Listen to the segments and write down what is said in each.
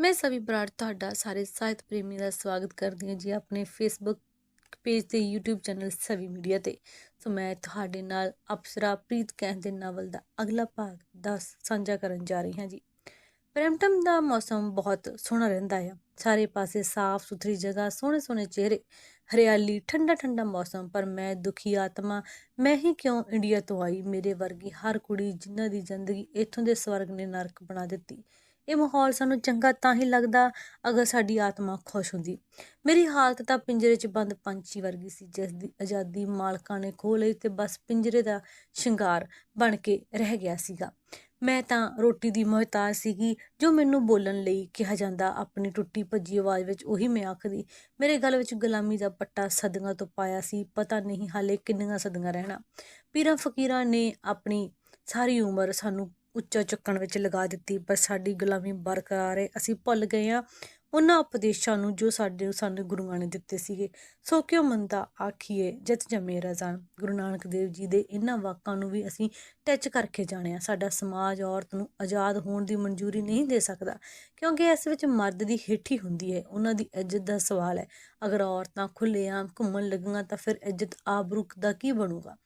ਮੈਂ ਸਵੀ ਬਰਾੜ ਤੁਹਾਡਾ ਸਾਰੇ ਸਾਹਿਤ ਪ੍ਰੇਮੀ ਦਾ ਸਵਾਗਤ ਕਰਦੀ ਹਾਂ ਜੀ ਆਪਣੇ ਫੇਸਬੁੱਕ ਪੇਜ ਤੇ YouTube ਚੈਨਲ ਸਵੀ ਮੀਡੀਆ ਤੇ। ਸੋ ਮੈਂ ਤੁਹਾਡੇ ਨਾਲ ਅਪਸਰਾ ਪ੍ਰੀਤ ਕਹਿਣ ਦੇ ਨਾਵਲ ਦਾ ਅਗਲਾ ਭਾਗ ਦਾ ਸਾਂਝਾ ਕਰਨ ਜਾ ਰਹੀ ਹਾਂ ਜੀ। ਬਰੈਂਪਟਨ ਦਾ ਮੌਸਮ ਬਹੁਤ ਸੋਹਣਾ ਰਹਿੰਦਾ ਹੈ ਸਾਰੇ ਪਾਸੇ ਸਾਫ਼ ਸੁਥਰੀ ਜਗ੍ਹਾ, ਸੋਹਣੇ ਸੋਹਣੇ ਚਿਹਰੇ, ਹਰਿਆਲੀ, ਠੰਡਾ ਠੰਡਾ ਮੌਸਮ। ਪਰ ਮੈਂ ਦੁਖੀ ਆਤਮਾ, ਮੈਂ ਹੀ ਕਿਉਂ ਇੰਡੀਆ ਤੋਂ ਆਈ? ਮੇਰੇ ਵਰਗੀ ਹਰ ਕੁੜੀ ਜਿਨ੍ਹਾਂ ਦੀ ਜ਼ਿੰਦਗੀ ਇੱਥੋਂ ਦੇ ਸਵਰਗ ਨੇ ਨਰਕ ਬਣਾ ਦਿੱਤੀ। ਇਹ ਮਾਹੌਲ ਸਾਨੂੰ ਚੰਗਾ ਤਾਂ ਹੀ ਲੱਗਦਾ ਅਗਰ ਸਾਡੀ ਆਤਮਾ ਖੁਸ਼ ਹੁੰਦੀ। ਮੇਰੀ ਹਾਲਤ ਤਾਂ ਪਿੰਜਰੇ 'ਚ ਬੰਦ ਪੰਛੀ ਵਰਗੀ ਸੀ, ਜਿਸ ਦੀ ਆਜ਼ਾਦੀ ਮਾਲਕਾਂ ਨੇ ਖੋਹ ਲਈ ਤੇ ਬਸ ਪਿੰਜਰੇ ਦਾ ਸ਼ਿੰਗਾਰ ਬਣ ਕੇ ਰਹਿ ਗਿਆ ਸੀਗਾ। ਮੈਂ ਤਾਂ ਰੋਟੀ ਦੀ ਮੁਹਤਾਜ ਸੀਗੀ, ਜੋ ਮੈਨੂੰ ਬੋਲਣ ਲਈ ਕਿਹਾ ਜਾਂਦਾ, ਆਪਣੀ ਟੁੱਟੀ ਭੱਜੀ ਆਵਾਜ਼ ਵਿੱਚ ਉਹੀ ਮੈਂ ਆਖਦੀ, ਮੇਰੇ ਗਲ ਵਿੱਚ ਗੁਲਾਮੀ ਦਾ ਪੱਟਾ ਸਦੀਆਂ ਤੋਂ ਪਾਇਆ ਸੀ, ਪਤਾ ਨਹੀਂ ਹਾਲੇ ਕਿੰਨੀਆਂ ਸਦੀਆਂ ਰਹਿਣਾ। ਪੀਰਾਂ ਫਕੀਰਾਂ ਨੇ ਆਪਣੀ ਸਾਰੀ ਉਮਰ ਸਾਨੂੰ ਉੱਚਾ ਚੁੱਕਣ ਵਿੱਚ ਲਗਾ ਦਿੱਤੀ, ਪਰ ਸਾਡੀ ਗੁਲਾਮੀ ਬਰਕਰਾਰ ਹੈ ਅਸੀਂ ਭੁੱਲ ਗਏ ਹਾਂ ਉਹਨਾਂ ਉਪਦੇਸ਼ਾਂ ਨੂੰ ਜੋ ਸਾਡੇ ਸਾਨੂੰ ਗੁਰੂਆਂ ਨੇ ਦਿੱਤੇ ਸੀਗੇ। ਸੋ ਕਿਉਂ ਮੰਦਾ ਆਖੀਏ, ਜਿਤ ਜਮੇ ਰਜ਼ਾਨ ਗੁਰੂ ਨਾਨਕ ਦੇਵ ਜੀ ਦੇ ਇਹਨਾਂ ਵਾਕਾਂ ਨੂੰ ਵੀ ਅਸੀਂ ਟੱਚ ਕਰਕੇ ਜਾਣਿਆ। ਸਾਡਾ ਸਮਾਜ ਔਰਤ ਨੂੰ ਆਜ਼ਾਦ ਹੋਣ ਦੀ ਮਨਜ਼ੂਰੀ ਨਹੀਂ ਦੇ ਸਕਦਾ, ਕਿਉਂਕਿ ਇਸ ਵਿੱਚ ਮਰਦ ਦੀ ਹੇਠੀ ਹੁੰਦੀ ਹੈ ਉਹਨਾਂ ਦੀ ਇੱਜ਼ਤ ਦਾ ਸਵਾਲ ਹੈ। ਅਗਰ ਔਰਤਾਂ ਖੁੱਲ੍ਹੇਆਮ ਘੁੰਮਣ ਲੱਗੀਆਂ ਤਾਂ ਫਿਰ ਇੱਜ਼ਤ ਆਬਰੂ ਦਾ ਕੀ ਬਣੂਗਾ?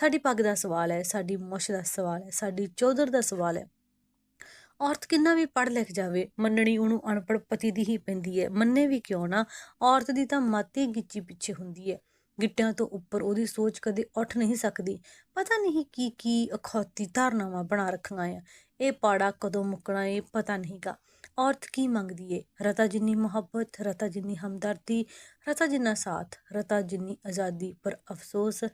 ਸਾਡੀ ਪੱਗ ਦਾ ਸਵਾਲ ਹੈ, ਸਾਡੀ ਮੁੱਛ ਦਾ ਸਵਾਲ ਹੈ, ਸਾਡੀ ਚੌਧਰ ਦਾ ਸਵਾਲ ਹੈ। ਔਰਤ ਕਿੰਨਾ ਵੀ ਪੜ੍ਹ ਲਿਖ ਜਾਵੇ, ਮੰਨਣੀ ਉਹਨੂੰ ਅਨਪੜ੍ਹ ਪਤੀ ਦੀ ਹੀ ਪੈਂਦੀ ਹੈ। ਮੰਨੇ ਵੀ ਕਿਉਂ ਨਾ, ਔਰਤ ਦੀ ਤਾਂ ਮਾਤੀ ਗਿੱਚੀ ਪਿੱਛੇ ਹੁੰਦੀ ਹੈ। ਗਿੱਟਿਆਂ ਤੋਂ ਉੱਪਰ ਉਹਦੀ ਸੋਚ ਕਦੇ ਉੱਠ ਨਹੀਂ ਸਕਦੀ। ਪਤਾ ਨਹੀਂ ਕੀ ਕੀ ਅਖੌਤੀ ਧਾਰਨਾਵਾਂ ਬਣਾ ਰੱਖੀਆਂ ਆ। ਇਹ ਪਾੜਾ ਕਦੋਂ ਮੁੱਕਣਾ, ਇਹ ਪਤਾ ਨਹੀਂਗਾ। ਔਰਤ ਕੀ ਮੰਗਦੀ ਏ? ਰਤਾ ਜਿੰਨੀ ਮੁਹੱਬਤ, ਰਤਾ ਜਿੰਨੀ ਹਮਦਰਦੀ, ਰਤਾ ਜਿੰਨਾ ਸਾਥ, ਰਤਾ ਜਿੰਨੀ ਆਜ਼ਾਦੀ। ਪਰ ਅਫਸੋਸ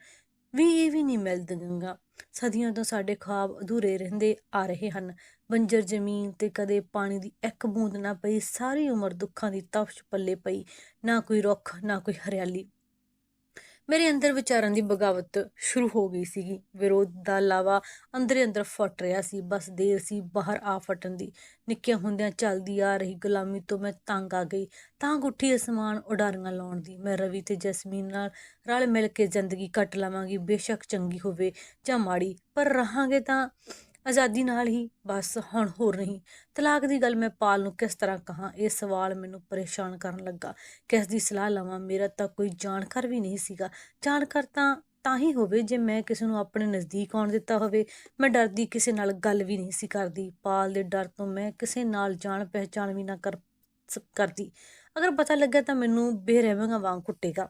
ਵੀ ਇਹ ਵੀ ਨਹੀਂ ਮਿਲਦੀਆਂ ਸਦੀਆਂ ਤੋਂ ਸਾਡੇ ਖਾਬ ਅਧੂਰੇ ਰਹਿੰਦੇ ਆ ਰਹੇ ਹਨ। ਬੰਜਰ ਜ਼ਮੀਨ ਤੇ ਕਦੇ ਪਾਣੀ ਦੀ ਇੱਕ ਬੂੰਦ ਨਾ ਪਈ, ਸਾਰੀ ਉਮਰ ਦੁੱਖਾਂ ਦੀ ਤਪਸ਼ ਪੱਲੇ ਪਈ। ਨਾ ਕੋਈ ਰੁੱਖ, ਨਾ ਕੋਈ ਹਰਿਆਲੀ। ਮੇਰੇ ਅੰਦਰ ਵਿਚਾਰਾਂ ਦੀ ਬਗਾਵਤ ਸ਼ੁਰੂ ਹੋ ਗਈ ਸੀਗੀ। ਵਿਰੋਧ ਦਾ ਲਾਵਾ ਅੰਦਰੇ ਅੰਦਰ ਫਟ ਰਿਹਾ ਸੀ। ਬਸ ਦੇਰ ਸੀ ਬਾਹਰ ਆ ਫਟਣ ਦੀ। ਨਿੱਕਿਆਂ ਹੁੰਦਿਆਂ ਚੱਲਦੀ ਆ ਰਹੀ ਗੁਲਾਮੀ ਤੋਂ ਮੈਂ ਤੰਗ ਆ ਗਈ। ਤਾਂ ਗੁੱਠੀ ਅਸਮਾਨ ਉਡਾਰੀਆਂ ਲਾਉਣ ਦੀ। ਮੈਂ ਰਵੀ ਤੇ ਜਸਮੀਨ ਨਾਲ ਰਲ ਮਿਲ ਕੇ ਜ਼ਿੰਦਗੀ ਕੱਟ ਲਵਾਂਗੀ। ਬੇਸ਼ੱਕ ਚੰਗੀ ਹੋਵੇ ਜਾਂ ਮਾੜੀ, ਪਰ ਰਹਾਂਗੇ ਤਾਂ ਆਜ਼ਾਦੀ ਨਾਲ ਹੀ ਬਸ ਹੁਣ ਹੋਰ ਨਹੀਂ। ਤਲਾਕ ਦੀ ਗੱਲ ਮੈਂ ਪਾਲ ਨੂੰ ਕਿਸ ਤਰ੍ਹਾਂ ਕਹਾਂ, ਇਹ ਸਵਾਲ ਮੈਨੂੰ ਪਰੇਸ਼ਾਨ ਕਰਨ ਲੱਗਾ। ਕਿਸ ਦੀ ਸਲਾਹ ਲਵਾਂ, ਮੇਰਾ ਤਾਂ ਕੋਈ ਜਾਣਕਾਰ ਵੀ ਨਹੀਂ ਸੀਗਾ। ਜਾਣਕਾਰ ਤਾਂ ਤਾਂ ਹੀ ਹੋਵੇ ਜੇ ਮੈਂ ਕਿਸੇ ਨੂੰ ਆਪਣੇ ਨਜ਼ਦੀਕ ਆਉਣ ਦਿੱਤਾ ਹੋਵੇ। ਮੈਂ ਡਰਦੀ ਕਿਸੇ ਨਾਲ ਗੱਲ ਵੀ ਨਹੀਂ ਸੀ ਕਰਦੀ। ਪਾਲ ਦੇ ਡਰ ਤੋਂ ਮੈਂ ਕਿਸੇ ਨਾਲ ਜਾਣ ਪਹਿਚਾਣ ਵੀ ਨਾ ਕਰ ਕਰਦੀ। ਅਗਰ ਪਤਾ ਲੱਗਾ ਤਾਂ ਮੈਨੂੰ ਬੇਰਹਿਮਾਂ ਵਾਂਗ ਕੁੱਟੇਗਾ।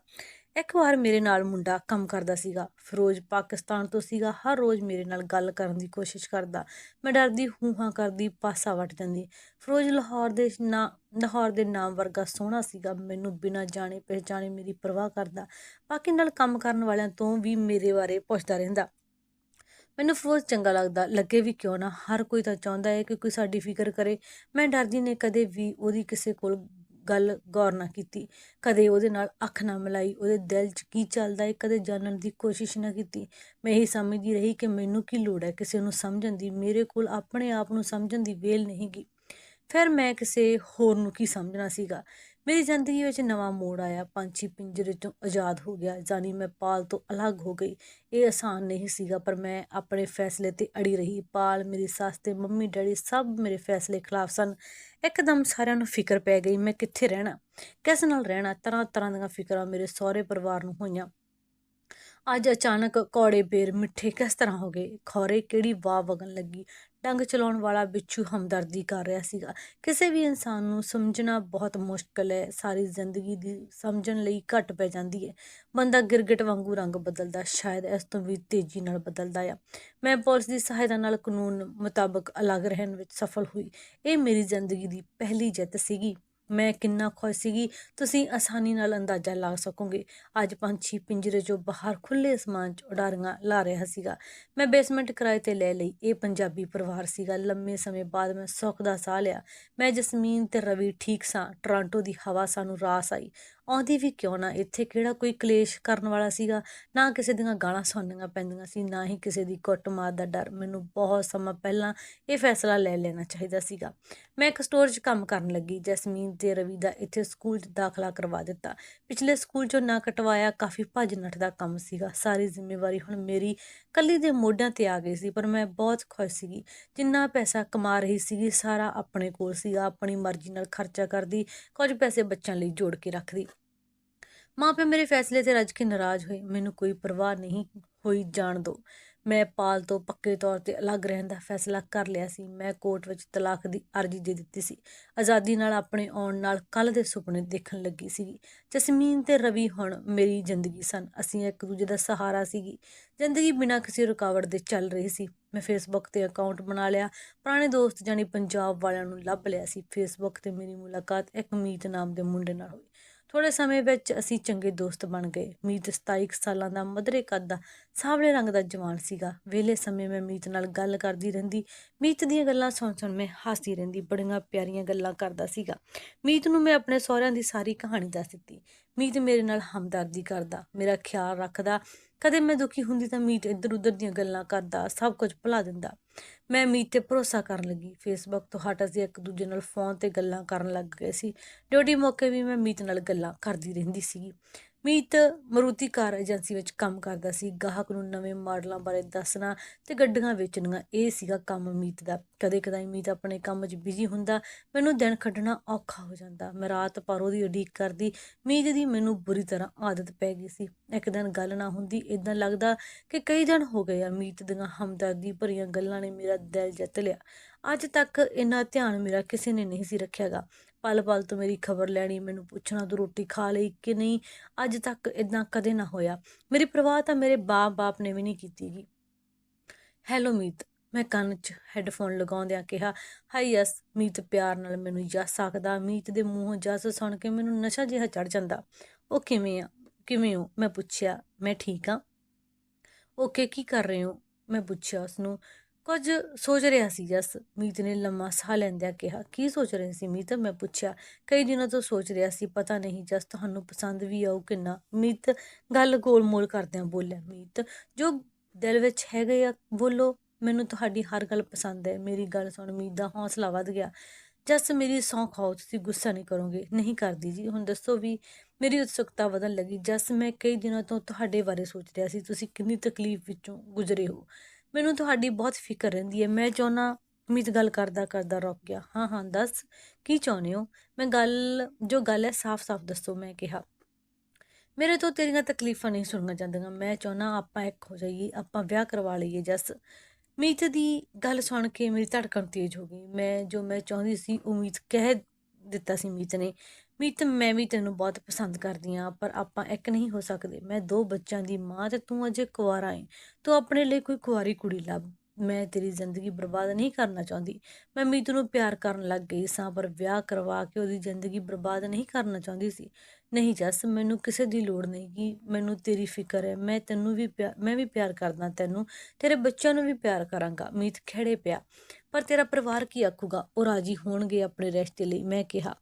ਇੱਕ ਵਾਰ ਮੇਰੇ ਨਾਲ ਮੁੰਡਾ ਕੰਮ ਕਰਦਾ ਸੀਗਾ, ਫਿਰੋਜ਼ ਪਾਕਿਸਤਾਨ ਤੋਂ ਸੀਗਾ, ਹਰ ਰੋਜ਼ ਮੇਰੇ ਨਾਲ ਗੱਲ ਕਰਨ ਦੀ ਕੋਸ਼ਿਸ਼ ਕਰਦਾ। ਮੈਂ ਡਰਦੀ ਹੂੰ ਹਾਂ ਕਰਦੀ ਪਾਸਾ ਵਟ ਜਾਂਦੀ। ਫਿਰੋਜ਼ ਲਾਹੌਰ ਦੇ ਨਾ, ਲਾਹੌਰ ਦੇ ਨਾਮ ਵਰਗਾ ਸੋਹਣਾ ਸੀਗਾ, ਮੈਨੂੰ ਬਿਨਾਂ ਜਾਣੇ ਪਹਿਚਾਣੇ ਮੇਰੀ ਪਰਵਾਹ ਕਰਦਾ। ਬਾਕੀ ਨਾਲ ਕੰਮ ਕਰਨ ਵਾਲਿਆਂ ਤੋਂ ਵੀ ਮੇਰੇ ਬਾਰੇ ਪੁੱਛਦਾ ਰਹਿੰਦਾ। ਮੈਨੂੰ ਫਿਰੋਜ਼ ਚੰਗਾ ਲੱਗਦਾ, ਲੱਗੇ ਵੀ ਕਿਉਂ ਨਾ, ਹਰ ਕੋਈ ਤਾਂ ਚਾਹੁੰਦਾ ਹੈ ਕਿ ਕੋਈ ਸਾਡੀ ਫਿਕਰ ਕਰੇ। ਮੈਂ ਡਰਦੀ ਨੇ ਕਦੇ ਵੀ ਉਹਦੀ ਕਿਸੇ ਕੋਲ ਗੱਲ ਗੌਰ ਨਾ ਕੀਤੀ। ਕਦੇ ਉਹਦੇ ਨਾਲ ਅੱਖ ਨਾ ਮਿਲਾਈ, ਉਹਦੇ ਦਿਲ 'ਚ ਕੀ ਚੱਲਦਾ ਹੈ ਕਦੇ ਜਾਣਨ ਦੀ ਕੋਸ਼ਿਸ਼ ਨਾ ਕੀਤੀ। ਮੈਂ ਇਹ ਸਮਝਦੀ ਰਹੀ ਕਿ ਮੈਨੂੰ ਕੀ ਲੋੜ ਹੈ ਕਿਸੇ ਨੂੰ ਸਮਝਣ ਦੀ, ਮੇਰੇ ਕੋਲ ਆਪਣੇ ਆਪ ਨੂੰ ਸਮਝਣ ਦੀ ਵੇਲ ਨਹੀਂਗੀ ਫਿਰ ਮੈਂ ਕਿਸੇ ਹੋਰ ਨੂੰ ਕੀ ਸਮਝਣਾ ਸੀਗਾ? ਮੇਰੀ ਜ਼ਿੰਦਗੀ ਵਿੱਚ ਨਵਾਂ ਮੋੜ ਆਇਆ। ਪੰਛੀ ਪਿੰਜਰੇ ਤੋਂ ਆਜ਼ਾਦ ਹੋ ਗਿਆ ਜਾਨੀ ਮੈਂ ਪਾਲ ਤੋਂ ਅਲੱਗ ਹੋ ਗਈ। ਇਹ ਆਸਾਨ ਨਹੀਂ ਸੀਗਾ, ਪਰ ਮੈਂ ਆਪਣੇ ਫੈਸਲੇ ਤੇ ਅੜੀ ਰਹੀ। ਪਾਲ, ਮੇਰੀ ਸੱਸ ਤੇ ਮੰਮੀ, ਡੈਡੀ ਸਭ ਮੇਰੇ ਫੈਸਲੇ ਖਿਲਾਫ ਸਨ। ਇੱਕਦਮ ਸਾਰਿਆਂ ਨੂੰ ਫਿਕਰ ਪੈ ਗਈ, ਮੈਂ ਕਿੱਥੇ ਰਹਿਣਾ? ਕਿਸ ਨਾਲ ਰਹਿਣਾ? ਤਰ੍ਹਾਂ ਤਰ੍ਹਾਂ ਦੀਆਂ ਫਿਕਰਾਂ ਮੇਰੇ ਸਹੁਰੇ ਪਰਿਵਾਰ ਨੂੰ ਹੋਈਆਂ। ਅੱਜ ਅਚਾਨਕ ਕੌੜੇ ਬੇਰ ਮਿੱਠੇ ਕਿਸ ਤਰ੍ਹਾਂ ਹੋ ਗਏ? ਖੌਰੇ ਕਿਹੜੀ ਵਾਹ ਵਗਣ ਲੱਗੀ? ਡੰਗ ਚਲਾਉਣ ਵਾਲਾ ਬਿੱਛੂ ਹਮਦਰਦੀ ਕਰ ਰਿਹਾ ਸੀਗਾ। ਕਿਸੇ ਵੀ ਇਨਸਾਨ ਨੂੰ ਸਮਝਣਾ ਬਹੁਤ ਮੁਸ਼ਕਲ ਹੈ। ਸਾਰੀ ਜ਼ਿੰਦਗੀ ਦੀ ਸਮਝਣ ਲਈ ਘੱਟ ਪੈ ਜਾਂਦੀ ਹੈ। ਬੰਦਾ ਗਿਰਗਟ ਵਾਂਗੂ ਰੰਗ ਬਦਲਦਾ ਸ਼ਾਇਦ ਇਸ ਤੋਂ ਵੀ ਤੇਜ਼ੀ ਨਾਲ ਬਦਲਦਾ ਆ। ਮੈਂ ਪੁਲਿਸ ਦੀ ਸਹਾਇਤਾ ਨਾਲ ਕਾਨੂੰਨ ਮੁਤਾਬਕ ਅਲੱਗ ਰਹਿਣ ਵਿੱਚ ਸਫਲ ਹੋਈ। ਇਹ ਮੇਰੀ ਜ਼ਿੰਦਗੀ ਦੀ ਪਹਿਲੀ ਜਿੱਤ ਸੀਗੀ। ਮੈਂ ਕਿੰਨਾ ਖੁਸ਼ ਸੀਗੀ, ਤੁਸੀਂ ਆਸਾਨੀ ਨਾਲ ਅੰਦਾਜ਼ਾ ਲਾ ਸਕੋਗੇ। ਅੱਜ ਪੰਛੀ ਪਿੰਜਰੇ ਚੋਂ ਬਾਹਰ ਖੁੱਲੇ ਅਸਮਾਨ 'ਚ ਉਡਾਰੀਆਂ ਲਾ ਰਿਹਾ ਸੀਗਾ। ਮੈਂ ਬੇਸਮੈਂਟ ਕਿਰਾਏ ਤੇ ਲੈ ਲਈ। ਇਹ ਪੰਜਾਬੀ ਪਰਿਵਾਰ ਸੀਗਾ। ਲੰਮੇ ਸਮੇਂ ਬਾਅਦ ਮੈਂ ਸੁੱਖ ਦਾ ਸਾਹ ਲਿਆ। ਮੈਂ ਜਸਮੀਨ ਤੇ ਰਵੀ ਠੀਕ ਸਾਂ। ਟੋਰਾਂਟੋ ਦੀ ਹਵਾ ਸਾਨੂੰ ਰਾਸ ਆਈ। ਆਉਂਦੀ ਵੀ ਕਿਉਂ ਨਾ? ਇੱਥੇ ਕਿਹੜਾ ਕੋਈ ਕਲੇਸ਼ ਕਰਨ ਵਾਲਾ ਸੀਗਾ? ਨਾ ਕਿਸੇ ਦੀਆਂ ਗਾਲਾਂ ਸੁਣਨੀਆਂ ਪੈਂਦੀਆਂ ਸੀ, ਨਾ ਹੀ ਕਿਸੇ ਦੀ ਕੁੱਟਮਾਰ ਦਾ ਡਰ। ਮੈਨੂੰ ਬਹੁਤ ਸਮਾਂ ਪਹਿਲਾਂ ਇਹ ਫੈਸਲਾ ਲੈ ਲੈਣਾ ਚਾਹੀਦਾ ਸੀਗਾ। ਮੈਂ ਇੱਕ ਸਟੋਰ 'ਚ ਕੰਮ ਕਰਨ ਲੱਗੀ। ਜਸਮੀਨ ਤੇ ਰਵੀ ਦਾ ਇੱਥੇ ਸਕੂਲ 'ਚ ਦਾਖਲਾ ਕਰਵਾ ਦਿੱਤਾ। ਪਿਛਲੇ ਸਕੂਲ 'ਚੋਂ ਨਾ ਕਟਵਾਇਆ, ਕਾਫੀ ਭੱਜ ਨੱਠ ਦਾ ਕੰਮ ਸੀਗਾ। ਸਾਰੀ ਜ਼ਿੰਮੇਵਾਰੀ ਹੁਣ ਮੇਰੀ ਕੱਲੀ ਦੇ ਮੋਢਿਆਂ ਤੇ ਆ ਗਈ ਸੀ, ਪਰ ਮੈਂ ਬਹੁਤ ਖੁਸ਼ ਸੀਗੀ। ਜਿੰਨਾ ਪੈਸਾ ਕਮਾ ਰਹੀ ਸੀਗੀ, ਸਾਰਾ ਆਪਣੇ ਕੋਲ ਸੀਗਾ। ਆਪਣੀ ਮਰਜ਼ੀ ਨਾਲ ਖਰਚਾ ਕਰਦੀ, ਕੁਝ ਪੈਸੇ ਬੱਚਿਆਂ ਲਈ ਜੋੜ ਕੇ ਰੱਖਦੀ। ਮਾਪੇ ਮੇਰੇ ਫੈਸਲੇ ਤੇ ਰੱਜ ਕੇ ਨਾਰਾਜ਼ ਹੋਏ। ਮੈਨੂੰ ਕੋਈ ਪਰਵਾਹ ਨਹੀਂ ਹੋਈ ਜਾਣ ਦੋ। ਮੈਂ ਪਾਲ ਤੋਂ ਪੱਕੇ ਤੌਰ ਤੇ ਅਲੱਗ ਰਹਿਣ ਦਾ ਫੈਸਲਾ ਕਰ ਲਿਆ ਸੀ। ਮੈਂ ਕੋਰਟ ਵਿੱਚ ਤਲਾਕ ਦੀ ਅਰਜ਼ੀ ਦੇ ਦਿੱਤੀ ਸੀ। ਆਜ਼ਾਦੀ ਨਾਲ ਆਪਣੇ ਆਉਣ ਨਾਲ ਕੱਲ ਦੇ ਸੁਪਨੇ ਦੇਖਣ ਲੱਗੀ ਸੀ। ਜਸਮੀਨ ਤੇ ਰਵੀ ਹੁਣ ਮੇਰੀ ਜ਼ਿੰਦਗੀ ਸਨ। ਅਸੀਂ ਇੱਕ ਦੂਜੇ ਦਾ ਸਹਾਰਾ ਸੀਗੀ ਜ਼ਿੰਦਗੀ ਬਿਨਾਂ ਕਿਸੇ ਰੁਕਾਵਟ ਦੇ ਚੱਲ ਰਹੀ ਸੀ। ਮੈਂ ਫੇਸਬੁੱਕ ਤੇ ਅਕਾਊਂਟ ਬਣਾ ਲਿਆ। ਪੁਰਾਣੇ ਦੋਸਤ ਜਾਨੀ ਪੰਜਾਬ ਵਾਲਿਆਂ ਨੂੰ ਲੱਭ ਲਿਆ ਸੀ। ਫੇਸਬੁੱਕ ਤੇ ਮੇਰੀ ਮੁਲਾਕਾਤ ਇੱਕ ਮੀਤ ਨਾਮ ਦੇ ਮੁੰਡੇ ਨਾਲ ਹੋਈ। ਥੋੜੇ ਸਮੇਂ ਵਿੱਚ ਅਸੀਂ ਚੰਗੇ ਦੋਸਤ ਬਣ ਗਏ। ਮੀਤ 27 ਸਾਲਾਂ ਦਾ ਮਧਰੇ ਕੱਦ ਦਾ ਸਾਵਲੇ ਰੰਗ ਦਾ ਜਵਾਨ ਸੀਗਾ। ਵਿਹਲੇ ਸਮੇਂ ਮੈਂ ਮੀਤ ਨਾਲ ਗੱਲ ਕਰਦੀ ਰਹਿੰਦੀ। ਮੀਤ ਦੀਆਂ ਗੱਲਾਂ ਸੁਣ ਸੁਣ ਮੈਂ ਹੱਸਦੀ ਰਹਿੰਦੀ। ਬੜੀਆਂ ਪਿਆਰੀਆਂ ਗੱਲਾਂ ਕਰਦਾ ਸੀਗਾ। ਮੀਤ ਨੂੰ ਮੈਂ ਆਪਣੇ ਸਹੁਰਿਆਂ ਦੀ ਸਾਰੀ ਕਹਾਣੀ ਦੱਸ ਦਿੱਤੀ। ਮੀਤ ਮੇਰੇ ਨਾਲ ਹਮਦਰਦੀ ਕਰਦਾ। ਮੇਰਾ ਖਿਆਲ ਰੱਖਦਾ। ਕਦੇ ਮੈਂ ਦੁਖੀ ਹੁੰਦੀ ਤਾਂ ਮੀਤ ਇੱਧਰ ਉੱਧਰ ਦੀਆਂ ਗੱਲਾਂ ਕਰਦਾ। ਸਭ ਕੁਝ ਭੁਲਾ ਦਿੰਦਾ। ਮੈਂ ਮੀਤ ਤੇ ਭਰੋਸਾ ਕਰਨ ਲੱਗੀ। ਫੇਸਬੁੱਕ ਤੋਂ ਹਟ ਅਸੀਂ ਇੱਕ ਦੂਜੇ ਨਾਲ ਫੋਨ ਤੇ ਗੱਲਾਂ ਕਰਨ ਲੱਗ ਗਏ ਸੀ। ਡਿਊਟੀ ਮੌਕੇ ਵੀ ਮੈਂ ਮੀਤ ਨਾਲ ਗੱਲਾਂ ਕਰਦੀ ਰਹਿੰਦੀ ਸੀ ਮੀਤ ਮਰੂਤੀ ਕਾਰ ਏਜੰਸੀ ਵਿੱਚ ਕੰਮ ਕਰਦਾ ਸੀ। ਗਾਹਕ ਨੂੰ ਨਵੇਂ ਮਾਡਲਾਂ ਬਾਰੇ ਦੱਸਣਾ ਤੇ ਗੱਡੀਆਂ ਵੇਚਣੀਆਂ, ਇਹ ਸੀਗਾ ਕੰਮ ਮੀਤ ਦਾ। ਕਦੇ ਕਦਾਈ ਮੀਤ ਆਪਣੇ ਕੰਮ 'ਚ ਬਿਜ਼ੀ ਹੁੰਦਾ, ਮੈਨੂੰ ਦਿਨ ਕੱਢਣਾ ਔਖਾ ਹੋ ਜਾਂਦਾ। ਮੈਂ ਰਾਤ ਪਰ ਉਹਦੀ ਉਡੀਕ ਕਰਦੀ, ਮੀਤ ਦੀ ਮੈਨੂੰ ਬੁਰੀ ਤਰ੍ਹਾਂ ਆਦਤ ਪੈ ਗਈ ਸੀ। ਇੱਕ ਦਿਨ ਗੱਲ ਨਾ ਹੁੰਦੀ ਇਦਾਂ ਲੱਗਦਾ ਕਿ ਕਈ ਦਿਨ ਹੋ ਗਏ ਆ ਮੀਤ ਦੀਆਂ ਹਮਦਰਦੀ ਭਰੀਆਂ ਗੱਲਾਂ ਨੇ ਮੇਰਾ ਦਿਲ ਜਿੱਤ ਲਿਆ। ਅੱਜ ਤੱਕ ਇੰਨਾ ਧਿਆਨ ਮੇਰਾ ਕਿਸੇ ਨੇ ਨਹੀਂ ਸੀ ਰੱਖਿਆਗਾ। ਪਲ ਪਲ ਤੋਂ ਮੇਰੀ ਖਬਰ ਲੈਣੀ, ਮੈਨੂੰ ਪੁੱਛਣਾ, ਤੂੰ ਰੋਟੀ ਖਾ ਲਈ ਕਿ ਨਹੀਂ? ਅੱਜ ਤੱਕ ਇਦਾਂ ਕਦੇ ਨਾ ਹੋਇਆ। ਮੇਰੀ ਪ੍ਰਵਾਹ ਤਾਂ ਮੇਰੇ ਬਾਪ-ਬਾਪ ਨੇ ਵੀ ਨਹੀਂ ਕੀਤੀਗੀ ਹੈਲੋ ਮੀਤ, ਮੈਂ ਕੰਨ 'ਚ ਹੈੱਡਫੋਨ ਲਗਾਉਂਦਿਆਂ ਕਿਹਾ ਹਾਈ ਯਸ, ਮੀਤ ਪਿਆਰ ਨਾਲ ਮੈਨੂੰ ਜਸ ਸਕਦਾ ਮੀਤ ਦੇ ਮੂੰਹੋਂ ਜਸ ਸੁਣ ਕੇ ਮੈਨੂੰ ਨਸ਼ਾ ਜਿਹਾ ਚੜ ਜਾਂਦਾ। ਉਹ ਕਿਵੇਂ ਆ? ਕਿਵੇਂ ਹੋ? ਮੈਂ ਪੁੱਛਿਆ, ਮੈਂ ਠੀਕ ਆ? ਓਕੇ, ਕੀ ਕਰ ਰਹੇ ਹੋ? ਮੈਂ ਪੁੱਛਿਆ ਉਸ ਨੂੰ ਕੁਝ ਸੋਚ ਰਿਹਾ ਸੀ, ਜਸ। ਮੀਤ ਨੇ ਲੰਮਾ ਸਾਹ ਲੈਂਦਿਆਂ ਕਿਹਾ, ਕੀ ਸੋਚ ਰਹੇ ਸੀ ਮੀਤ? ਮੈਂ ਪੁੱਛਿਆ, ਕਈ ਦਿਨਾਂ ਤੋਂ ਸੋਚ ਰਿਹਾ ਸੀ, ਪਤਾ ਨਹੀਂ, ਜਸ, ਤੁਹਾਨੂੰ ਪਸੰਦ ਵੀ ਆਉ ਕਿ ਨਾ? ਮੀਤ ਗੱਲ ਗੋਲ-ਮੋਲ ਕਰਦਿਆਂ ਬੋਲਿਆ, ਮੀਤ, ਜੋ ਦਿਲ ਵਿੱਚ ਹੈਗਾ ਆ, ਬੋਲੋ। ਮੈਨੂੰ ਤੁਹਾਡੀ ਹਰ ਗੱਲ ਪਸੰਦ ਹੈ। ਮੇਰੀ ਗੱਲ ਸੁਣ, ਮੀਤ ਦਾ ਹੌਸਲਾ ਵੱਧ ਗਿਆ। ਜਸ, ਮੇਰੀ ਸੌਂ ਖਾਓ ਤੁਸੀਂ ਗੁੱਸਾ ਨਹੀਂ ਕਰੋਗੇ। ਨਹੀਂ ਕਰਦੀ ਜੀ, ਹੁਣ ਦੱਸੋ ਵੀ ਮੇਰੀ ਉਤਸੁਕਤਾ ਵਧਣ ਲੱਗੀ। ਜਸ, ਮੈਂ ਕਈ ਦਿਨਾਂ ਤੋਂ ਤੁਹਾਡੇ ਬਾਰੇ ਸੋਚ ਰਿਹਾ ਸੀ। ਤੁਸੀਂ ਕਿੰਨੀ ਤਕਲੀਫ ਵਿੱਚੋਂ ਗੁਜ਼ਰੇ ਹੋ। ਮੈਨੂੰ ਤੁਹਾਡੀ ਬਹੁਤ ਫਿਕਰ ਰਹਿੰਦੀ ਹੈ। ਮੈਂ ਚਾਹੁੰਨਾ ਮੀਤ ਗੱਲ ਕਰਦਾ ਕਰਦਾ ਰੁਕ ਗਿਆ। ਹਾਂ ਹਾਂ, ਦੱਸ, ਕੀ ਚਾਹੁੰਦੇ ਹੋ? ਮੈਂ ਗੱਲ, ਜੋ ਗੱਲ ਹੈ, ਸਾਫ਼-ਸਾਫ਼ ਦੱਸੋ, ਮੈਂ ਕਿਹਾ। ਮੇਰੇ ਤੋਂ ਤੇਰੀਆਂ ਤਕਲੀਫਾਂ ਨਹੀਂ ਸੁਣਨਾ ਚਾਹੁੰਦੀਆਂ ਮੈਂ ਚਾਹੁੰਨਾ ਆਪਾਂ ਇੱਕ ਹੋ ਜਾਈਏ, ਆਪਾਂ ਵਿਆਹ ਕਰਵਾ ਲਈਏ, ਜਸ। ਮੀਤ ਦੀ ਗੱਲ ਸੁਣ ਕੇ ਮੇਰੀ ਧੜਕਣ ਤੇਜ਼ ਹੋ ਗਈ। ਮੈਂ ਜੋ ਮੈਂ ਚਾਹੁੰਦੀ ਸੀ ਉਮੀਦ ਕਹਿ ਦਿੱਤਾ ਸੀ ਮੀਤ ਨੇ। ਮੀਤ ਮੈਂ ਵੀ ਤੈਨੂੰ ਬਹੁਤ ਪਸੰਦ ਕਰਦੀ ਆ ਪਰ ਆਪਾਂ ਇੱਕ ਨਹੀਂ ਹੋ ਸਕਦੇ। ਮੈਂ ਦੋ ਬੱਚਿਆਂ ਦੀ ਮਾਂ ਤੇ ਤੂੰ ਅਜੇ ਕੁਵਾਰਾ ਹੈ ਤੂੰ ਆਪਣੇ ਲਈ ਕੋਈ ਕੁਆਰੀ ਕੁੜੀ ਲੱਭ। ਮੈਂ ਤੇਰੀ ਜ਼ਿੰਦਗੀ ਬਰਬਾਦ ਨਹੀਂ ਕਰਨਾ ਚਾਹੁੰਦੀ। ਮੈਂ ਮੀਤ ਨੂੰ ਪਿਆਰ ਕਰਨ ਲੱਗ ਗਈ ਸਾਂ, ਪਰ ਵਿਆਹ ਕਰਵਾ ਕੇ ਉਹਦੀ ਜ਼ਿੰਦਗੀ ਬਰਬਾਦ ਨਹੀਂ ਕਰਨਾ ਚਾਹੁੰਦੀ ਸੀ। ਨਹੀਂ ਜੱਸ, ਮੈਨੂੰ ਕਿਸੇ ਦੀ ਲੋੜ ਨਹੀਂ ਕਿ ਮੈਨੂੰ ਤੇਰੀ ਫਿਕਰ ਹੈ। ਮੈਂ ਤੈਨੂੰ ਵੀ ਮੈਂ ਵੀ ਪਿਆਰ ਕਰਦਾ ਤੈਨੂੰ। ਤੇਰੇ ਬੱਚਿਆਂ ਨੂੰ ਵੀ ਪਿਆਰ ਕਰਾਂਗਾ। ਮੀਤ ਖੜੇ ਪਿਆ। ਪਰ ਤੇਰਾ ਪਰਿਵਾਰ ਕੀ ਆਖੂਗਾ? ਉਹ ਰਾਜੀ ਹੋਣਗੇ ਆਪਣੇ ਰਿਸ਼ਤੇ ਲਈ, ਮੈਂ ਕਿਹਾ।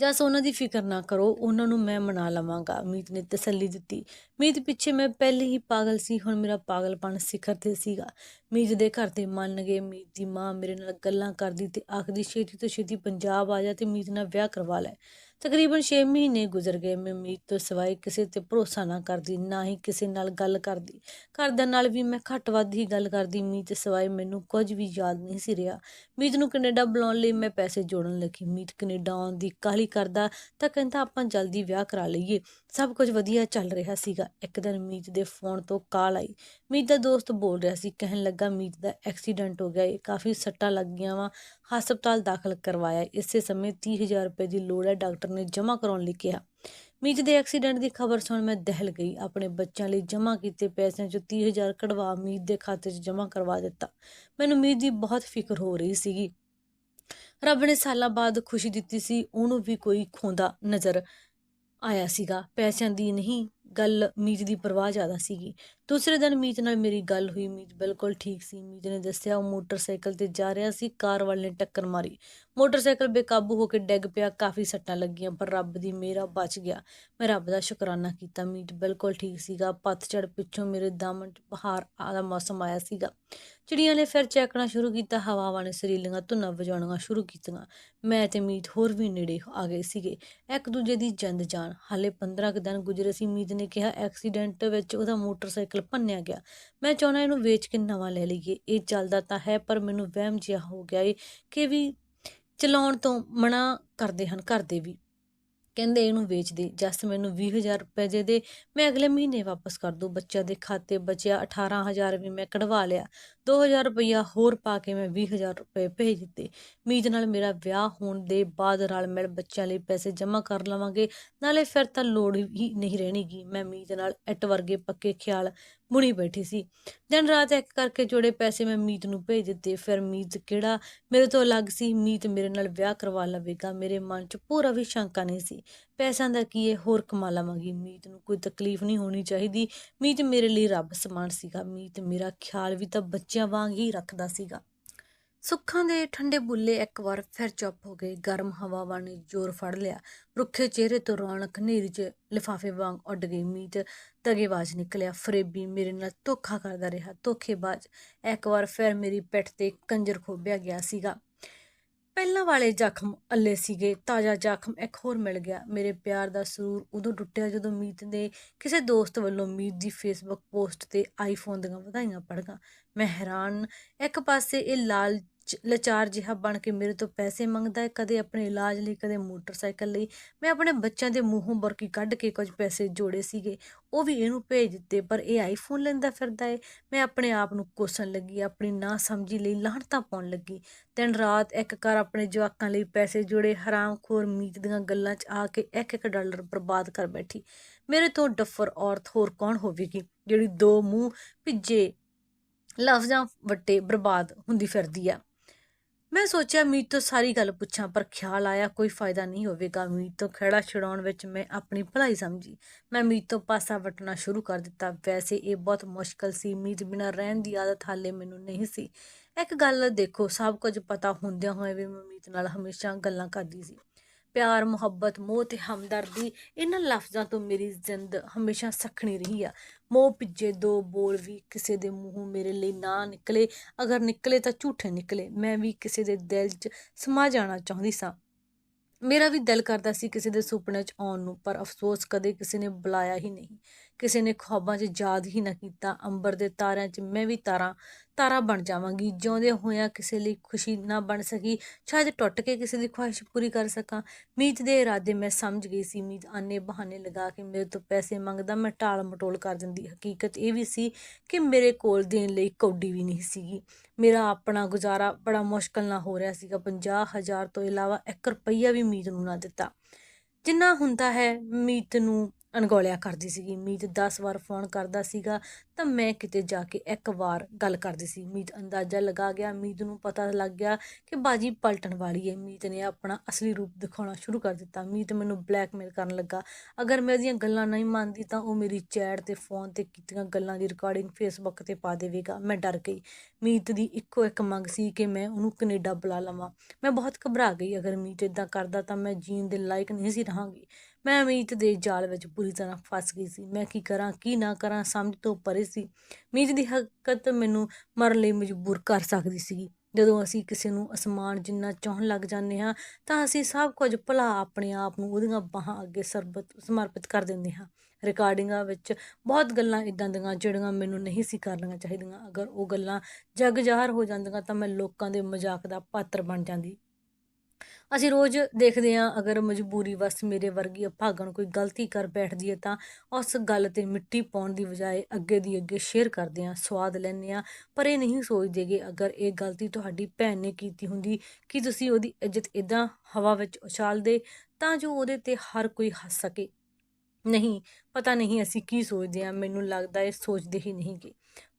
ਜਸ ਉਹਨਾਂ ਦੀ ਫਿਕਰ ਨਾ ਕਰੋ, ਉਹਨਾਂ ਨੂੰ ਮੈਂ ਮਨਾ ਲਵਾਂਗਾ। ਮੀਤ ਨੇ ਤਸੱਲੀ ਦਿੱਤੀ। ਮੀਤ ਪਿੱਛੇ ਮੈਂ ਪਹਿਲੇ ਹੀ ਪਾਗਲ ਸੀ, ਹੁਣ ਮੇਰਾ ਪਾਗਲਪਣ ਸਿਖਰ ਤੇ ਸੀਗਾ। ਮੀਤ ਦੇ ਘਰ ਤੇ ਮੰਨ ਗਏ। ਮੀਤ ਦੀ ਮਾਂ ਮੇਰੇ ਨਾਲ ਗੱਲਾਂ ਕਰਦੀ ਤੇ ਆਖਦੀ, ਛੇਤੀ ਤੋਂ ਛੇਤੀ ਪੰਜਾਬ ਆ ਜਾ ਤੇ ਮੀਤ ਨਾਲ ਵਿਆਹ ਕਰਵਾ ਲੈ। ਤਕਰੀਬਨ 6 ਮਹੀਨੇ ਗੁਜ਼ਰ ਗਏ। ਮੈਂ ਮੀਤ ਤੋਂ ਸਿਵਾਏ ਕਿਸੇ ਤੇ ਭਰੋਸਾ ਨਾ ਕਰਦੀ, ਨਾ ਹੀ ਕਿਸੇ ਨਾਲ ਗੱਲ ਕਰਦੀ। ਘਰਦਿਆਂ ਨਾਲ ਵੀ ਮੈਂ ਘੱਟ ਵੱਧ ਹੀ ਗੱਲ ਕਰਦੀ। ਮੀਤ ਸਿਵਾਏ ਮੈਨੂੰ ਕੁਝ ਵੀ ਯਾਦ ਨਹੀਂ ਸੀ ਰਿਹਾ। ਮੀਤ ਨੂੰ ਕੈਨੇਡਾ ਬੁਲਾਉਣ ਲਈ ਮੈਂ ਪੈਸੇ ਜੋੜਨ ਲੱਗੀ। ਮੀਤ ਕੈਨੇਡਾ ਆਉਣ ਦੀ ਕਾਹਲੀ ਕਰਦਾ ਤਾਂ ਕਹਿੰਦਾ, ਆਪਾਂ ਜਲਦੀ ਵਿਆਹ ਕਰਾ ਲਈਏ। ਸਭ ਕੁਝ ਵਧੀਆ ਚੱਲ ਰਿਹਾ ਸੀਗਾ। ਇੱਕ ਦਿਨ ਮੀਤ ਦੇ ਫੋਨ ਤੋਂ ਕਾਲ ਆਈ। ਮੀਤ ਦਾ ਦੋਸਤ ਬੋਲ ਰਿਹਾ ਸੀ। ਕਹਿਣ ਲੱਗਾ ਮੀਤ ਦਾ ਐਕਸੀਡੈਂਟ ਹੋ ਗਿਆ। ਏ ਕਾਫੀ ਸੱਟਾਂ ਲੱਗੀਆਂ ਵਾ। ਹਸਪਤਾਲ ਦਾਖਲ ਕਰਵਾਇਆ। ਇਸੇ ਸਮੇਂ 30000 ਰੁਪਏ ਦੀ ਲੋੜ ਹੈ, ਡਾਕਟਰ ਨੇ ਜਮ੍ਹਾਂ ਕਰਾਉਣ ਲਈ ਕਿਹਾ। ਮੀਤ ਦੇ ਐਕਸੀਡੈਂਟ ਦੀ ਖਬਰ ਸੁਣ ਮੈਂ ਦਹਿਲ ਗਈ। ਆਪਣੇ ਬੱਚਿਆਂ ਲਈ ਜਮ੍ਹਾਂ ਕੀਤੇ ਪੈਸਿਆਂ ਚੋਂ 30000 ਕਢਵਾ ਮੀਤ ਦੇ ਖਾਤੇ 'ਚ ਜਮ੍ਹਾਂ ਕਰਵਾ ਦਿੱਤਾ। ਮੈਨੂੰ ਮੀਤ ਦੀ ਬਹੁਤ ਫਿਕਰ ਹੋ ਰਹੀ ਸੀਗੀ। ਰੱਬ ਨੇ ਸਾਲਾਂ ਬਾਅਦ ਖੁਸ਼ੀ ਦਿੱਤੀ ਸੀ, ਉਹਨੂੰ ਵੀ ਕੋਈ ਖੋਂਦਾ ਨਜ਼ਰ ਆਇਆ ਸੀਗਾ। ਪੈਸਿਆਂ ਦੀ ਨਹੀਂ ਗੱਲ ਮੀਤ ਦੀ ਪਰਵਾਹ ਜ਼ਿਆਦਾ ਸੀਗੀ। ਦੂਸਰੇ ਦਿਨ ਮੀਤ ਨਾਲ ਮੇਰੀ ਗੱਲ ਹੋਈ। ਮੀਤ ਬਿਲਕੁਲ ਠੀਕ ਸੀ। ਮੀਤ ਨੇ ਦੱਸਿਆ ਉਹ ਮੋਟਰਸਾਈਕਲ ਤੇ ਜਾ ਰਿਹਾ ਸੀ। ਕਾਰ ਵਾਲੇ ਨੇ ਟੱਕਰ ਮਾਰੀ। ਮੋਟਰਸਾਈਕਲ ਬੇਕਾਬੂ ਹੋ ਕੇ ਡਿੱਗ ਪਿਆ। ਕਾਫੀ ਸੱਟਾਂ ਲੱਗੀਆਂ, ਪਰ ਰੱਬ ਦੀ ਮਿਹਰ ਬਚ ਗਿਆ। ਮੈਂ ਰੱਬ ਦਾ ਸ਼ੁਕਰਾਨਾ ਕੀਤਾ। ਮੀਤ ਬਿਲਕੁਲ ਠੀਕ ਸੀਗਾ। ਪਤਝੜ ਪਿੱਛੋਂ ਮੇਰੇ ਦਮ 'ਚ ਬਹਾਰ ਦਾ ਮੌਸਮ ਆਇਆ ਸੀਗਾ। ਚਿੜੀਆਂ ਨੇ ਫਿਰ ਚੈਕਣਾ ਸ਼ੁਰੂ ਕੀਤਾ, ਹਵਾਵਾਂ ਨੇ ਸਰੀਲੀਆਂ ਧੁਨਾਂ ਵਜਾਉਣੀਆਂ ਸ਼ੁਰੂ ਕੀਤੀਆਂ। ਮੈਂ ਤੇ ਮੀਤ ਹੋਰ ਵੀ ਨੇੜੇ ਆ ਗਏ ਸੀਗੇ। ਇੱਕ ਦੂਜੇ ਦੀ ਜੰਦ ਜਾਨ। ਹਾਲੇ 15 ਕੁ ਦਿਨ ਗੁਜ਼ਰੇ ਸੀ, ਮੀਤ ਨੇ ਕਿਹਾ, ਐਕਸੀਡੈਂਟ ਵਿੱਚ ਉਹਦਾ ਮੋਟਰਸਾਈਕਲ ਭੰਨਿਆ ਗਿਆ। ਮੈਂ ਚਾਹੁੰਦਾ ਇਹਨੂੰ ਵੇਚ ਕੇ ਨਵਾਂ ਲੈ ਲਈਏ। ਇਹ ਚੱਲਦਾ ਤਾਂ ਹੈ, ਪਰ ਮੈਨੂੰ ਵਹਿਮ ਜਿਹਾ ਹੋ ਗਿਆ ਏ ਕਿ ਵੀ ਚਲਾਉਣ ਤੋਂ ਮਨਾ ਕਰਦੇ ਹਨ, ਘਰ ਦੇ ਵੀ। ਕਹਿੰਦੇ ਇਹਨੂੰ ਵੇਚ ਦੇ। ਜਸ ਮੈਨੂੰ 20000 ਰੁਪਏ ਦੇ ਦੇ। ਮੈਂ ਅਗਲੇ ਮਹੀਨੇ ਵਾਪਸ ਕਰ ਦੂੰ। ਬੱਚਿਆਂ ਦੇ ਖਾਤੇ ਬਚਿਆ 18000 ਵੀ ਮੈਂ ਕਢਵਾ ਲਿਆ। 2000 ਰੁਪਇਆ ਹੋਰ ਪਾ ਕੇ ਮੈਂ 20000 ਰੁਪਏ ਭੇਜ ਦਿੱਤੇ। ਮੀਤ ਨਾਲ ਮੇਰਾ ਵਿਆਹ ਹੋਣ ਦੇ ਬਾਅਦ ਰਲ ਮਿਲ ਬੱਚਿਆਂ ਲਈ ਪੈਸੇ ਜਮ੍ਹਾਂ ਕਰ ਲਵਾਂਗੇ। ਨਾਲੇ ਫਿਰ ਤਾਂ ਲੋੜ ਹੀ ਨਹੀਂ ਰਹਿਣੀਗੀ। ਮੈਂ ਮੀਤ ਨਾਲ ਐਟ ਵਰਗੇ ਪੱਕੇ ਖਿਆਲ ਬੁਣੀ ਬੈਠੀ ਸੀ। ਦਿਨ ਰਾਤ ਇੱਕ ਕਰਕੇ ਜੋੜੇ ਪੈਸੇ ਮੈਂ ਮੀਤ ਨੂੰ ਭੇਜ ਦਿੱਤੇ। ਫਿਰ ਮੀਤ ਕਿਹੜਾ? ਮੇਰੇ ਤੋਂ ਅਲੱਗ ਸੀ। ਮੀਤ ਮੇਰੇ ਨਾਲ ਵਿਆਹ ਕਰਵਾ ਲਵੇਗਾ। ਮੇਰੇ ਮਨ 'ਚ ਪੂਰਾ ਵੀ ਸ਼ੰਕਾ ਨਹੀਂ ਸੀ। ਪੈਸਿਆਂ ਦਾ ਕੀ ਹੈ ਹੋਰ ਕਮਾ ਲਵਾਂਗੀ। ਮੀਤ ਨੂੰ ਕੋਈ ਤਕਲੀਫ ਨਹੀਂ ਹੋਣੀ ਚਾਹੀਦੀ। ਮੀਤ ਮੇਰੇ ਲਈ ਰੱਬ ਸਮਾਨ ਸੀਗਾ। ਮੀਤ ਮੇਰਾ ਖਿਆਲ ਵੀ ਤਾਂ ਬੱਚਿਆਂ ਵਾਂਗ ਹੀ ਰੱਖਦਾ ਸੀਗਾ। ਸੁੱਖਾਂ ਦੇ ਠੰਡੇ ਬੁੱਲੇ ਇੱਕ ਵਾਰ ਫਿਰ ਚੁੱਪ ਹੋ ਗਏ। ਗਰਮ ਹਵਾਵਾਂ ਨੇ ਜ਼ੋਰ ਫੜ ਲਿਆ। ਰੁੱਖੇ ਚਿਹਰੇ ਤੋਂ ਰੌਣਕ ਨੇਰੀ 'ਚ ਲਿਫਾਫੇ ਵਾਂਗ ਉੱਡ ਗਈ। ਮੀਤ ਤਗੇਬਾਜ਼ ਨਿਕਲਿਆ। ਫਰੇਬੀ ਮੇਰੇ ਨਾਲ ਧੋਖਾ ਕਰਦਾ ਰਿਹਾ। ਧੋਖੇਬਾਜ਼ ਇੱਕ ਵਾਰ ਫਿਰ ਮੇਰੀ ਪਿੱਠ ਤੇ ਕੰਜਰ ਖੋਬਿਆ ਗਿਆ ਸੀਗਾ। ਪਹਿਲਾਂ ਵਾਲੇ ਜ਼ਖਮ ਅੱਲੇ ਸੀਗੇ, ਤਾਜ਼ਾ ਜ਼ਖਮ ਇੱਕ ਹੋਰ ਮਿਲ ਗਿਆ। ਮੇਰੇ ਪਿਆਰ ਦਾ ਸਰੂਰ ਉਦੋਂ ਟੁੱਟਿਆ ਜਦੋਂ ਮੀਤ ਦੇ ਕਿਸੇ ਦੋਸਤ ਵੱਲੋਂ ਮੀਤ ਦੀ ਫੇਸਬੁੱਕ ਪੋਸਟ ਤੇ ਆਈਫੋਨ ਦੀਆਂ ਵਧਾਈਆਂ ਪੜ੍ਹਾਂ ਮੈਂ ਹੈਰਾਨ, ਇੱਕ ਪਾਸੇ ਇਹ ਲਾਲ ਲਾਚਾਰ ਜਿਹਾ ਬਣ ਕੇ ਮੇਰੇ ਤੋਂ ਪੈਸੇ ਮੰਗਦਾ ਹੈ, ਕਦੇ ਆਪਣੇ ਇਲਾਜ ਲਈ, ਕਦੇ ਮੋਟਰਸਾਈਕਲ ਲਈ। ਮੈਂ ਆਪਣੇ ਬੱਚਿਆਂ ਦੇ ਮੂੰਹੋਂ ਬਰਕੀ ਕੱਢ ਕੇ ਕੁਝ ਪੈਸੇ ਜੋੜੇ ਸੀਗੇ। ਉਹ ਵੀ ਇਹਨੂੰ ਭੇਜ ਦਿੱਤੇ, ਪਰ ਇਹ ਆਈਫੋਨ ਲੈਂਦਾ ਫਿਰਦਾ ਏ। ਮੈਂ ਆਪਣੇ ਆਪ ਨੂੰ ਕੋਸਣ ਲੱਗੀ, ਆਪਣੀ ਨਾ ਸਮਝੀ ਲਈ ਲਾਹਣਤਾ ਪਾਉਣ ਲੱਗੀ। ਦਿਨ ਰਾਤ ਇੱਕ ਕਰ ਆਪਣੇ ਜਵਾਕਾਂ ਲਈ ਪੈਸੇ ਜੋੜੇ ਹਰਾਮਖੋਰ ਮੀਤ ਦੀਆਂ ਗੱਲਾਂ 'ਚ ਆ ਕੇ ਇੱਕ ਇੱਕ ਡਾਲਰ ਬਰਬਾਦ ਕਰ ਬੈਠੀ। ਮੇਰੇ ਤੋਂ ਡੱਫਰ ਔਰਤ ਹੋਰ ਕੌਣ ਹੋਵੇਗੀ, ਜਿਹੜੀ ਦੋ ਮੂੰਹ ਭਿੱਜੇ ਲਫ਼ਜ਼ਾਂ ਵੱਟੇ ਬਰਬਾਦ ਹੁੰਦੀ ਫਿਰਦੀ ਆ? ਮੈਂ ਸੋਚਿਆ ਮੀਤ ਤੋਂ ਸਾਰੀ ਗੱਲ ਪੁੱਛਾਂ, ਪਰ ਖਿਆਲ ਆਇਆ ਕੋਈ ਫਾਇਦਾ ਨਹੀਂ ਹੋਵੇਗਾ। ਮੀਤ ਤੋਂ ਖੜਾ ਛਡਾਉਣ ਵਿੱਚ ਮੈਂ ਆਪਣੀ ਭਲਾਈ ਸਮਝੀ। ਮੈਂ ਮੀਤ ਤੋਂ ਪਾਸਾ ਵਟਣਾ ਸ਼ੁਰੂ ਕਰ ਦਿੱਤਾ। ਵੈਸੇ ਇਹ ਬਹੁਤ ਮੁਸ਼ਕਲ ਸੀ। ਮੀਤ ਬਿਨਾਂ ਰਹਿਣ ਦੀ ਆਦਤ ਹਾਲੇ ਮੈਨੂੰ ਨਹੀਂ ਸੀ। ਇੱਕ ਗੱਲ ਦੇਖੋ, ਸਭ ਕੁਝ ਪਤਾ ਹੁੰਦਿਆਂ ਹੋਏ ਵੀ ਮੈਂ ਮੀਤ ਨਾਲ ਹਮੇਸ਼ਾ ਗੱਲਾਂ ਕਰਦੀ ਸੀ। ਪਿਆਰ, ਮੁਹੱਬਤ, ਮੋਹ ਤੇ ਹਮਦਰਦੀ, ਇਹਨਾਂ ਲਫ਼ਜ਼ਾਂ ਤੋਂ ਮੇਰੀ ਜ਼ਿੰਦ ਹਮੇਸ਼ਾ ਸਖਣੀ ਰਹੀ ਆ। ਮੋਹ ਪਿੱਜੇ ਦੋ ਬੋਲ ਵੀ ਕਿਸੇ ਦੇ ਮੂੰਹੋਂ ਮੇਰੇ ਲਈ ਨਾ ਨਿਕਲੇ। ਅਗਰ ਨਿਕਲੇ ਤਾਂ ਝੂਠੇ ਨਿਕਲੇ। ਮੈਂ ਵੀ ਕਿਸੇ ਦੇ ਦਿਲ 'ਚ ਸਮਾ ਜਾਣਾ ਚਾਹੁੰਦੀ ਸਾਂ। ਮੇਰਾ ਵੀ ਦਿਲ ਕਰਦਾ ਸੀ ਕਿਸੇ ਦੇ ਸੁਪਨੇ 'ਚ ਆਉਣ ਨੂੰ, ਪਰ ਅਫਸੋਸ ਕਦੇ ਕਿਸੇ ਨੇ ਬੁਲਾਇਆ ਹੀ ਨਹੀਂ। ਕਿਸੇ ਨੇ ਖੁਆਬਾਂ 'ਚ ਯਾਦ ਹੀ ਨਾ ਕੀਤਾ, ਅੰਬਰ ਦੇ ਤਾਰਿਆਂ 'ਚ ਮੈਂ ਵੀ ਤਾਰਾ ਤਾਰਾ ਬਣ ਜਾਵਾਂਗੀ, ਜਿਉਂਦੇ ਹੋਇਆਂ ਕਿਸੇ ਲਈ ਖੁਸ਼ੀ ਨਾ ਬਣ ਸਕੀ, ਸ਼ਾਇਦ ਟੁੱਟ ਕੇ ਕਿਸੇ ਦੀ ਖੁਆਇਸ਼ ਪੂਰੀ ਕਰ ਸਕਾਂ। ਮੀਤ ਦੇ ਇਰਾਦੇ ਮੈਂ ਸਮਝ ਗਈ ਸੀ, ਮੀਤ ਆਨੇ ਬਹਾਨੇ ਲਗਾ ਕੇ ਮੇਰੇ ਤੋਂ ਪੈਸੇ ਮੰਗਦਾ, ਮੈਂ ਟਾਲ ਮਟੋਲ ਕਰ ਦਿੰਦੀ। ਹਕੀਕਤ ਇਹ ਵੀ ਸੀ ਕਿ ਮੇਰੇ ਕੋਲ ਦੇਣ ਲਈ ਕੌਡੀ ਵੀ ਨਹੀਂ ਸੀਗੀ। ਮੇਰਾ ਆਪਣਾ ਗੁਜ਼ਾਰਾ ਬੜਾ ਮੁਸ਼ਕਲ ਨਾਲ ਹੋ ਰਿਹਾ ਸੀਗਾ 50000 ਤੋਂ ਇਲਾਵਾ 1 ਰੁਪਈਆ ਵੀ ਮੀਤ ਨੂੰ ਨਾ ਦਿੱਤਾ। ਜਿੰਨਾ ਹੁੰਦਾ ਹੈ, ਮੀਤ ਨੂੰ ਅਣਗੌਲਿਆ ਕਰਦੀ ਸੀਗੀ। ਮੀਤ 10 ਵਾਰ ਫੋਨ ਕਰਦਾ ਸੀਗਾ ਤਾਂ ਮੈਂ ਕਿਤੇ ਜਾ ਕੇ ਇੱਕ ਵਾਰ ਗੱਲ ਕਰਦੀ ਸੀ। ਮੀਤ ਅੰਦਾਜ਼ਾ ਲਗਾ ਗਿਆ। ਮੀਤ ਨੂੰ ਪਤਾ ਲੱਗ ਗਿਆ ਕਿ ਬਾਜੀ ਪਲਟਣ ਵਾਲੀ ਹੈ ਮੀਤ ਨੇ ਆਪਣਾ ਅਸਲੀ ਰੂਪ ਦਿਖਾਉਣਾ ਸ਼ੁਰੂ ਕਰ ਦਿੱਤਾ। ਮੀਤ ਮੈਨੂੰ ਬਲੈਕਮੇਲ ਕਰਨ ਲੱਗਾ। ਅਗਰ ਮੈਂ ਉਹਦੀਆਂ ਗੱਲਾਂ ਨਹੀਂ ਮੰਨਦੀ ਤਾਂ ਉਹ ਮੇਰੀ ਚੈਟ ਤੇ ਫੋਨ ਤੇ ਕੀਤੀਆਂ ਗੱਲਾਂ ਦੀ ਰਿਕਾਰਡਿੰਗ ਫੇਸਬੁੱਕ ਤੇ ਪਾ ਦੇਵੇਗਾ। ਮੈਂ ਡਰ ਗਈ। ਮੀਤ ਦੀ ਇੱਕੋ ਇੱਕ ਮੰਗ ਸੀ ਕਿ ਮੈਂ ਉਹਨੂੰ ਕੈਨੇਡਾ ਬੁਲਾ ਲਵਾਂ। ਮੈਂ ਬਹੁਤ ਘਬਰਾ ਗਈ। ਅਗਰ ਮੀਤ ਇਦਾਂ ਕਰਦਾ ਤਾਂ ਮੈਂ ਜੀਣ ਦੇ ਲਾਇਕ ਨਹੀਂ ਸੀ ਰਹਾਂਗੀ। ਮੈਂ ਮੀਤ ਦੇ ਜਾਲ ਵਿੱਚ ਪੂਰੀ ਤਰ੍ਹਾਂ ਫਸ ਗਈ ਸੀ। ਮੈਂ ਕੀ ਕਰਾਂ, ਕੀ ਨਾ ਕਰਾਂ, ਸਮਝ ਤੋਂ ਪਰੇ ਸੀ। ਮੀਤ ਦੀ ਹਕੀਕਤ ਮੈਨੂੰ ਮਰਨ ਲਈ ਮਜਬੂਰ ਕਰ ਸਕਦੀ ਸੀ ਜਦੋਂ ਅਸੀਂ ਕਿਸੇ ਨੂੰ ਅਸਮਾਨ ਜਿੰਨਾ ਚਾਹਣ ਲੱਗ ਜਾਂਦੇ ਹਾਂ, ਤਾਂ ਅਸੀਂ ਸਭ ਕੁਝ ਭਲਾ ਆਪਣੇ ਆਪ ਨੂੰ ਉਹਦੀਆਂ ਬਾਹਾਂ ਅੱਗੇ ਸਰਬਤ ਸਮਰਪਿਤ ਕਰ ਦਿੰਦੇ ਹਾਂ। ਰਿਕਾਰਡਿੰਗਾਂ ਵਿੱਚ ਬਹੁਤ ਗੱਲਾਂ ਇਦਾਂ ਦੀਆਂ ਜਿਹੜੀਆਂ ਮੈਨੂੰ ਨਹੀਂ ਸੀ ਕਰਨੀਆਂ ਚਾਹੀਦੀਆਂ। ਅਗਰ ਉਹ ਗੱਲਾਂ ਜਗ ਜ਼ਾਹਰ ਹੋ ਜਾਂਦੀਆਂ ਤਾਂ ਮੈਂ ਲੋਕਾਂ ਦੇ ਮਜ਼ਾਕ ਦਾ ਪਾਤਰ ਬਣ ਜਾਂਦੀ। ਅਸੀਂ ਰੋਜ਼ ਦੇਖਦੇ ਹਾਂ, ਅਗਰ ਮਜਬੂਰੀ ਵਸ ਮੇਰੇ ਵਰਗੀ ਅਭਾਗਣ ਕੋਈ ਗਲਤੀ ਕਰ ਬੈਠਦੀ ਹੈ ਤਾਂ ਉਸ ਗੱਲ ਤੇ ਮਿੱਟੀ ਪਾਉਣ ਦੀ ਬਜਾਏ ਅੱਗੇ ਦੀ ਅੱਗੇ ਸ਼ੇਅਰ ਕਰਦੇ ਹਾਂ, ਸਵਾਦ ਲੈਂਦੇ ਹਾਂ। ਪਰ ਇਹ ਨਹੀਂ ਸੋਚਦੇਗੇ ਅਗਰ ਇਹ ਗਲਤੀ ਤੁਹਾਡੀ ਭੈਣ ਨੇ ਕੀਤੀ ਹੁੰਦੀ, ਕਿ ਤੁਸੀਂ ਉਹਦੀ ਇੱਜ਼ਤ ਇਦਾਂ ਹਵਾ ਵਿੱਚ ਉਛਾਲਦੇ ਤਾਂ ਜੋ ਉਹਦੇ ਤੇ ਹਰ ਕੋਈ ਹੱਸ ਸਕੇ? ਨਹੀਂ, ਪਤਾ ਨਹੀਂ ਅਸੀਂ ਕੀ ਸੋਚਦੇ ਹਾਂ, ਮੈਨੂੰ ਲੱਗਦਾ ਇਹ ਸੋਚਦੇ ਹੀ ਨਹੀਂ ਕਿ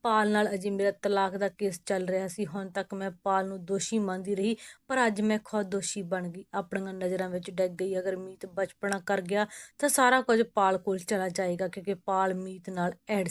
ਪਾਲ ਨਾਲ ਅਜੇ ਮੇਰਾ ਤਲਾਕ ਦਾ ਕੇਸ ਚੱਲ ਰਿਹਾ ਸੀ, ਹੁਣ ਤੱਕ ਮੈਂ ਪਾਲ ਨੂੰ ਦੋਸ਼ੀ ਮੰਨਦੀ ਰਹੀ, ਪਰ ਅੱਜ ਮੈਂ ਖੁਦ ਦੋਸ਼ੀ ਬਣ ਗਈ। ਆਪਣੀਆਂ ਨਜ਼ਰਾਂ ਵਿੱਚ ਡਿੱਗ ਗਈ। ਅਗਰ ਮੀਤ ਬਚਪਨਾ ਕਰ ਗਿਆ, ਤਾਂ ਸਾਰਾ ਕੁਝ ਪਾਲ ਕੋਲ ਚਲਾ ਜਾਏਗਾ, ਕਿਉਂਕਿ ਪਾਲ ਮੀਤ ਨਾਲ ਐਡ